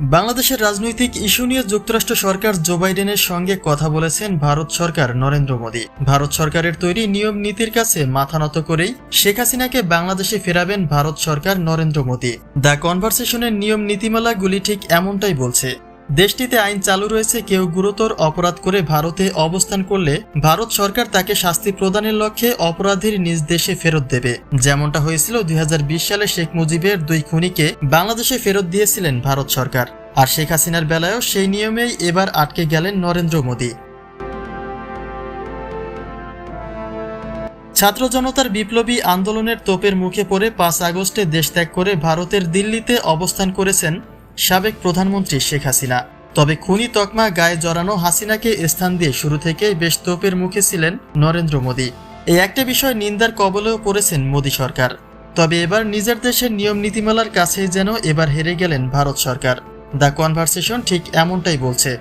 বাংলাদেশের রাজনৈতিক ইস্যু নিয়ে যুক্তরাষ্ট্র সরকার জো বাইডেনের সঙ্গে কথা বলেছেন ভারত সরকার নরেন্দ্র মোদী। ভারত সরকারের তৈরি নিয়ম নীতির কাছে মাথা নত করেই শেখ হাসিনাকে বাংলাদেশে ফেরাবেন ভারত সরকার নরেন্দ্র মোদী। দ্য কনভারসেশনের নিয়ম নীতিমালাগুলি ঠিক এমনটাই বলছে দেশটিতে আইন চালু রয়েছে, কেউ গুরুতর অপরাধ করে ভারতে অবস্থান করলে ভারত সরকার তাকে শাস্তি প্রদানের লক্ষ্যে অপরাধীর নিজ দেশে ফেরত দেবে। যেমনটা হয়েছিল দুই হাজার বিশ সালে শেখ মুজিবের দুই খুনিকে বাংলাদেশে ফেরত দিয়েছিলেন ভারত সরকার। আর শেখ হাসিনার বেলায়ও সেই নিয়মেই এবার আটকে গেলেন নরেন্দ্র মোদী। ছাত্র জনতার বিপ্লবী আন্দোলনের তোপের মুখে পড়ে পাঁচ আগস্টে দেশ ত্যাগ করে ভারতের দিল্লিতে অবস্থান করেছেন সাবেক প্রধানমন্ত্রী শেখ হাসিনা। তবে খুনি তকমা গায়ে জড়ানো হাসিনাকে স্থান দিয়ে শুরু থেকেই বেশ তোপের মুখে ছিলেন নরেন্দ্র মোদী। এই একটা বিষয় নিন্দার কবলেও পড়েছেন মোদী সরকার। তবে এবার নিজের দেশের নিয়ম নীতিমালার কাছেই যেন এবার হেরে গেলেন ভারত সরকার। দ্য কনভারসেশন ঠিক এমনটাই বলছে।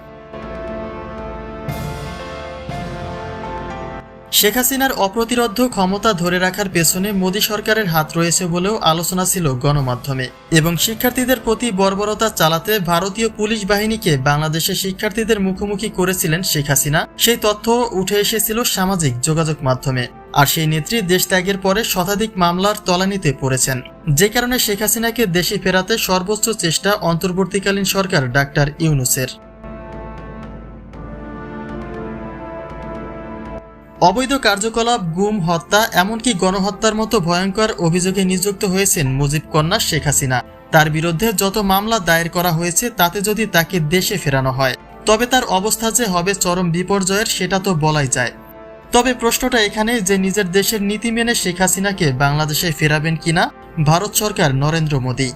শেখ হাসিনার অপ্রতিরোধ্য ক্ষমতা ধরে রাখার পেছনে মোদী সরকারের হাত রয়েছে বলেও আলোচনা ছিল গণমাধ্যমে। এবং শিক্ষার্থীদের প্রতি বর্বরতা চালাতে ভারতীয় পুলিশ বাহিনীকে বাংলাদেশে শিক্ষার্থীদের মুখোমুখি করেছিলেন শেখ হাসিনা। সেই তথ্য উঠে এসেছিল সামাজিক যোগাযোগ মাধ্যমে। আর সেই নেত্রী দেশ ত্যাগের পরে শতাধিক মামলার তলানিতে পড়েছেন। যে কারণে শেখ হাসিনাকে দেশে ফেরাতে সর্বোচ্চ চেষ্টা অন্তর্বর্তীকালীন সরকার ডাক্তার ইউনুসের। অবৈধ কার্যকলাপ, গুম, হত্যা, এমনকি গণহত্যার মতো ভয়ঙ্কর অভিযোগে নিযুক্ত হয়েছেন মুজিব কন্যা শেখ হাসিনা। তার বিরুদ্ধে যত মামলা দায়ের করা হয়েছে, তাতে যদি তাকে দেশে ফেরানো হয়, তবে তার অবস্থা যে হবে চরম বিপর্যয়ের সেটা তো বলাই যায়। তবে প্রশ্নটা এখানে যে নিজের দেশের নীতি মেনে শেখ হাসিনাকে বাংলাদেশে ফেরাবেন কিনা, ভারত সরকার নরেন্দ্র মোদী।